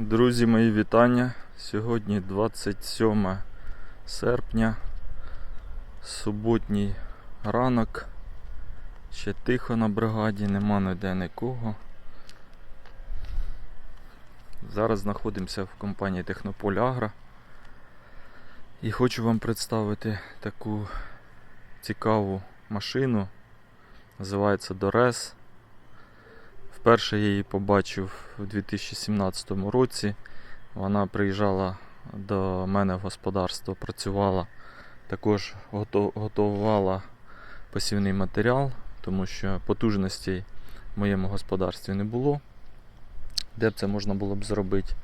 Друзі, мої вітання. Сьогодні 27 серпня, суботній ранок. Ще тихо на бригаді, нема ніде нікого. Зараз знаходимося в компанії Технополь Агро. І хочу вам представити таку цікаву машину. Називається Дорес. Вперше я її побачив у 2017 році. Вона приїжджала до мене в господарство, працювала, також готувала посівний матеріал, тому що потужностей в моєму господарстві не було, де б це можна було б зробити.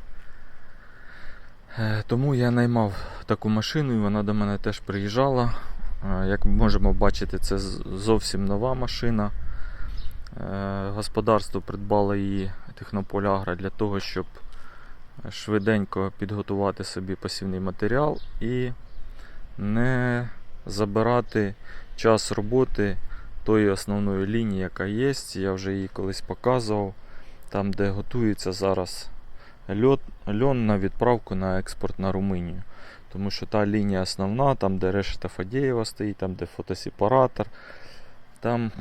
Е, Тому я наймав таку машину і вона до мене теж приїжджала. Е, Як можемо бачити, це зовсім нова машина. Е, Господарство придбало її технополягра для того, щоб швиденько підготувати собі посівний матеріал і не забирати час роботи тої основної лінії, яка є. Я вже її колись показував. Там, де готується зараз льот, льон на відправку на експорт на Румунію. Тому що та лінія основна, там, де решта Фадєєва стоїть, там, де фотосепаратор, там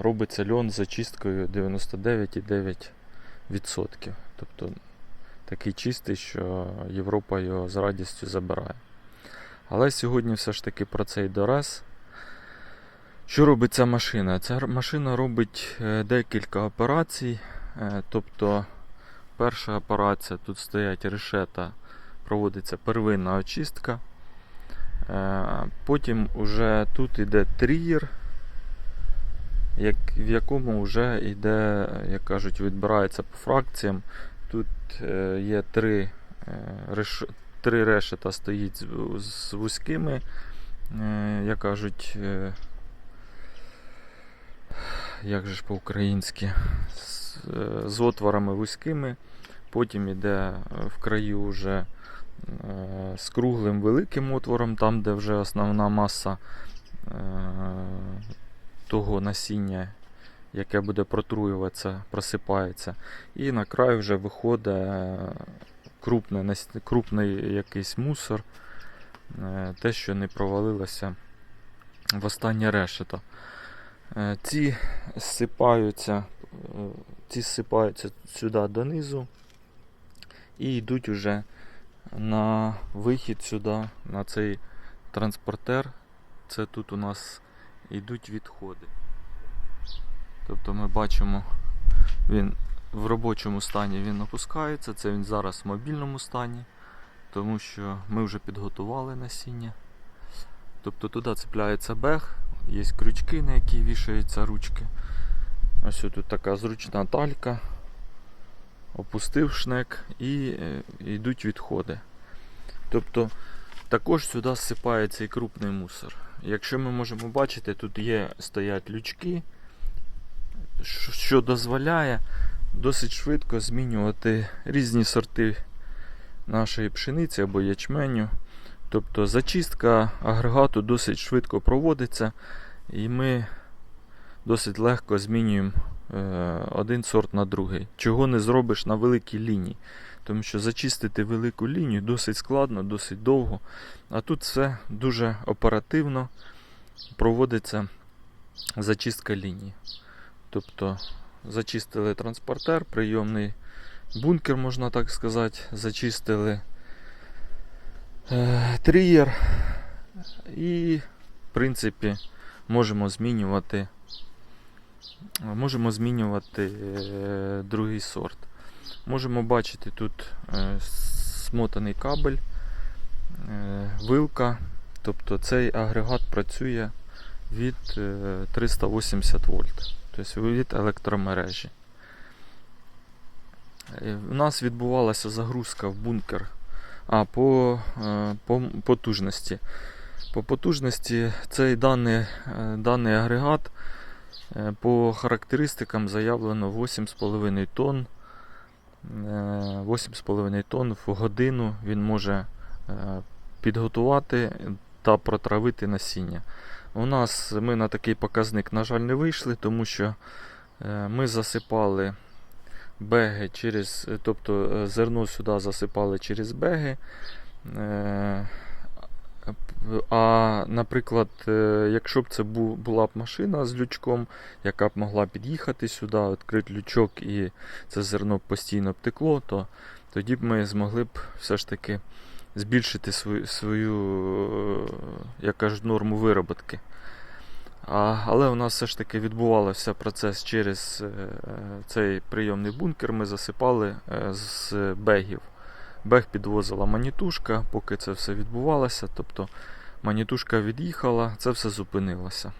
робиться льон з очисткою 99,9%. Тобто такий чистий, що Європа його з радістю забирає. Але сьогодні все ж таки про цей дорез. Що робить ця машина? Ця машина робить е, декілька операцій. Е, Тобто, перша операція, тут стоять решета, проводиться первинна очистка. Е, Потім уже тут йде трієр, як, в якому вже йде, як кажуть, відбирається по фракціям. Тут е, є три, е, три решета стоїть з, з вузькими, е, як кажуть, е, як же ж по-українськи, з, е, з отворами вузькими. Потім йде е, в краю вже е, з круглим великим отвором, там, де вже основна маса е, того насіння, яке буде протруюватися, просипається. І на край вже виходить е, крупне, нас- крупний якийсь мусор, е, те, що не провалилося в останнє решето. Е, Ці зсипаються, ці зсипаються сюди донизу і йдуть уже на вихід сюди, на цей транспортер. Це тут у нас йдуть відходи. Тобто ми бачимо, він в робочому стані він опускається, це він зараз в мобільному стані, тому що ми вже підготували насіння. Тобто туди цепляється бег, є крючки, на які вішаються ручки. Ось тут така зручна талька. Опустив шнек і е, йдуть відходи. Тобто також сюди зсипається і крупний мусор. Якщо ми можемо бачити, тут є стоять лючки, що- дозволяє досить швидко змінювати різні сорти нашої пшениці або ячменю. Тобто зачистка агрегату досить швидко проводиться, і ми досить легко змінюємо один сорт на другий. Чого не зробиш на великій лінії. Тому що зачистити велику лінію досить складно, досить довго. А тут все дуже оперативно проводиться зачистка лінії. Тобто зачистили транспортер, прийомний бункер, можна так сказати, зачистили е, трієр і, в принципі, можемо змінювати, можемо змінювати е, другий сорт. Можемо бачити тут е, смотаний кабель, е, вилка. Тобто цей агрегат працює від е, 380 вольт, тобто від електромережі. У нас відбувалася загрузка в бункер а, по, по потужності. По потужності цей даний, даний агрегат по характеристикам заявлено 8,5 тонн. Е, 8,5 тонн в годину він може е, підготувати та протравити насіння. У нас ми на такий показник, на жаль, не вийшли, тому що е, ми засипали беги через, е, тобто е, зерно сюди засипали через беги. А, наприклад, е, якщо б це була б машина з лючком, яка б могла під'їхати сюди, відкрити лючок і це зерно постійно б текло, то тоді б ми змогли б все ж таки збільшити свою, свою е, як кажуть, норму вироботки. А, але у нас все ж таки відбувався процес через е, цей прийомний бункер. Ми засипали з бегів. Бег підвозила манітушка, поки це все відбувалося. Тобто манітушка від'їхала, це все зупинилося.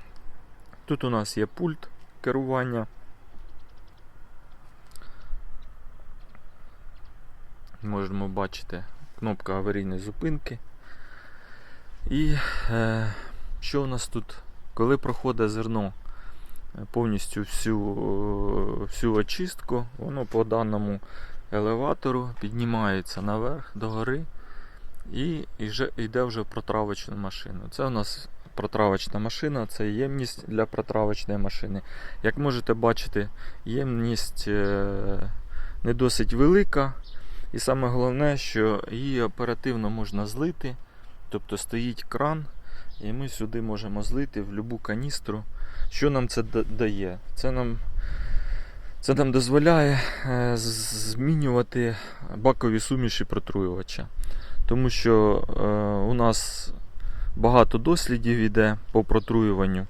Тут у нас є пульт керування. Можемо бачити кнопка аварійної зупинки. І е, що у нас тут? Коли проходить зерно е, повністю всю, всю очистку, воно по даному елеватору піднімається наверх до гори і йде вже в протравочну машину. Це у нас протравочна машина, це ємність для протравочної машини. Як можете бачити, ємність е, не досить велика. І саме головне, що її оперативно можна злити. Тобто стоїть кран, і ми сюди можемо злити в будь-яку каністру. Що нам це дає? Це нам, це нам дозволяє е, змінювати бакові суміші протруювача. Тому що е, у нас багато дослідів йде по протруюванню.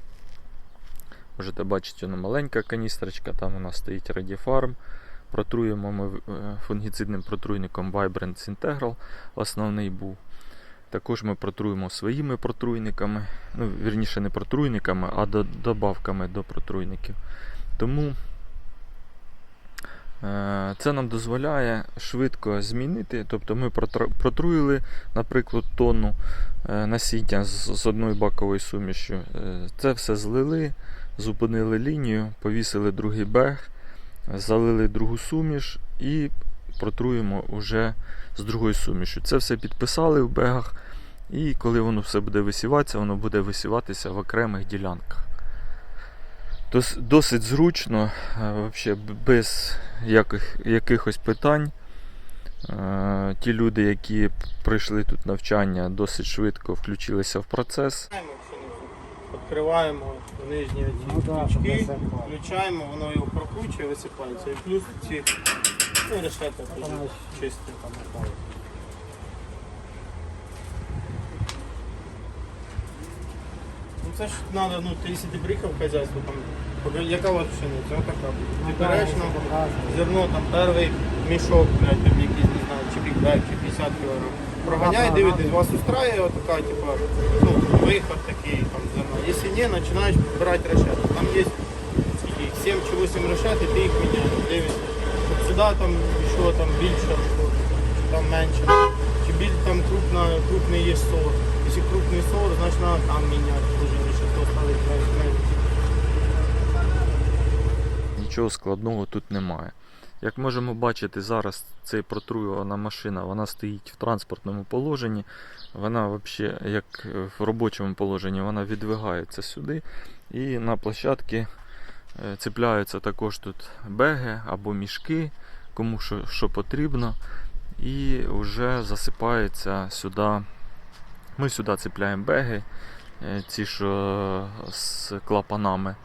Можете бачити, вона маленька каністрочка, там у нас стоїть Radіфарм. Протруємо ми е, фунгіцидним протруйником Vibrance Integral, основний був. Також ми протруємо своїми протруйниками, ну, вірніше не протруйниками, а до, добавками до протруйників. Тому це нам дозволяє швидко змінити. Тобто ми протруїли, наприклад, тонну е, насіння з, одною баковою сумішю. Е, це все злили, зупинили лінію, повісили другий бег, залили другу суміш і протруємо уже з другою сумішю. Це все підписали в бегах, і коли воно все буде висіватися, воно буде висіватися в окремих ділянках. Дос- Досить зручно, е, б- без яких, якихось питань. Е, Ті люди, які п- пройшли тут навчання, досить швидко включилися в процес. Відкриваємо нижні Ну висипало. включаємо, воно його прокручує, висипається. І плюс ці ну, решета чисті. там осталось. Ну це ж треба, ну ти, якщо ти приїхав в хазяйство, там, яка вас пшениця? Ось така. Ти береш нам зерно, там перший мішок, блядь, там якийсь, не знаю, чи бікбек, чи 50 кг. Проганяй, Ага, дивитесь, вас устраює отака, типа, ну, виход такий там зерна. Якщо ні, починаєш брати решету. Там є скільки, 7 чи 8 решет, і ти їх міняєш. Дивишся. Сюди там що там більше, чи там менше. Чи біль там крупна, крупний є сор. Якщо крупний сор, значить треба там міняти. Дуже решето ставить менше. Нічого складного тут немає. Як можемо бачити, зараз цей протруювана машина вона стоїть в транспортному положенні. Вона взагалі, як в робочому положенні, вона відвигається сюди. І на площадці е, цепляються також тут беги або мішки, кому що, що потрібно. І вже засипається сюди. Ми сюди цепляємо беги, е, ці що з клапанами.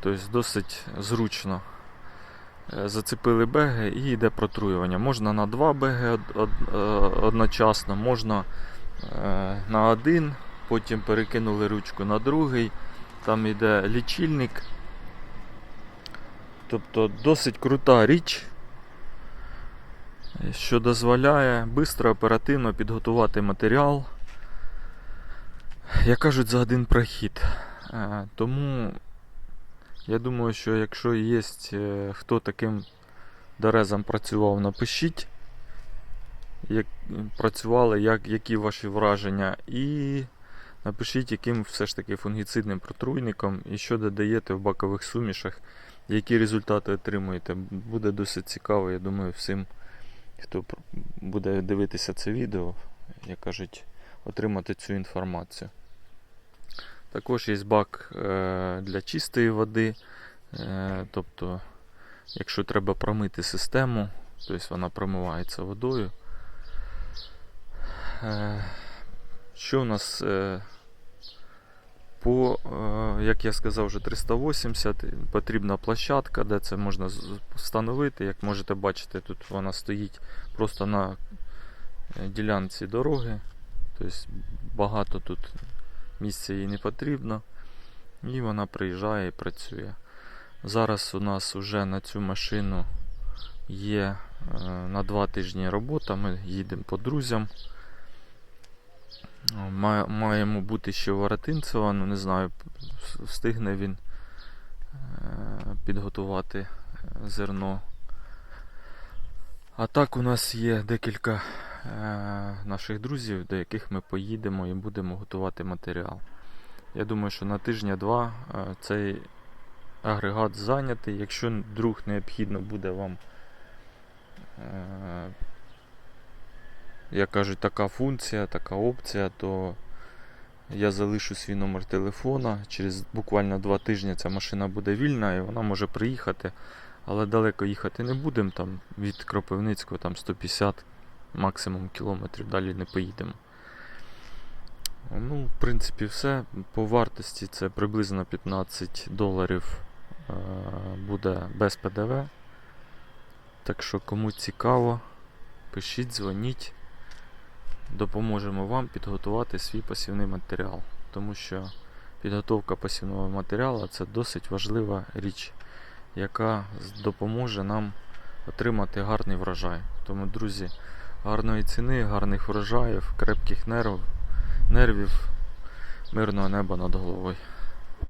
Тобто досить зручно. Е, Зацепили беги і йде протруювання. Можна на два беги е, одночасно, можна е, на один, потім перекинули ручку на другий. Там йде лічильник. Тобто досить крута річ, що дозволяє швидко, оперативно підготувати матеріал. Як кажуть, за один прохід. Тому я думаю, що якщо є е, хто таким дорезом працював, напишіть, як працювали, як, які ваші враження, і напишіть, яким все ж таки фунгіцидним протруйником і що додаєте в бакових сумішах, які результати отримуєте. Буде досить цікаво, я думаю, всім, хто буде дивитися це відео, як кажуть, отримати цю інформацію. Також є бак е, для чистої води, е, тобто Якщо треба промити систему, тобто вона промивається водою. Е, Що у нас по, як я сказав, вже 380 потрібна площадка, де це можна встановити. Як можете бачити, тут вона стоїть просто на ділянці дороги. Тобто багато тут місця їй не потрібно. І вона приїжджає і працює. Зараз у нас вже на цю машину є е, на два тижні робота. Ми їдемо по друзям. Ма- Маємо бути ще в Воротинцево, ну не знаю, встигне він е, підготувати е, зерно. А так у нас є декілька наших друзів, до яких ми поїдемо і будемо готувати матеріал. Я думаю, що на тижня-два е, цей агрегат зайнятий. Якщо вдруг необхідно буде вам, е, як кажуть, така функція, така опція, то я залишу свій номер телефона. Через буквально два тижні ця машина буде вільна і вона може приїхати. Але далеко їхати не будемо. Там від Кропивницького там 150 максимум кілометрів далі не поїдемо. Ну, в принципі, все. По вартості це приблизно 15 доларів е, буде без ПДВ. Так що, кому цікаво, пишіть, дзвоніть. Допоможемо вам підготувати свій посівний матеріал. Тому що підготовка посівного матеріалу це досить важлива річ, яка допоможе нам отримати гарний врожай. Тому, друзі, гарної ціни, гарних врожаїв, крепких нервів, нервів, мирного неба над головою.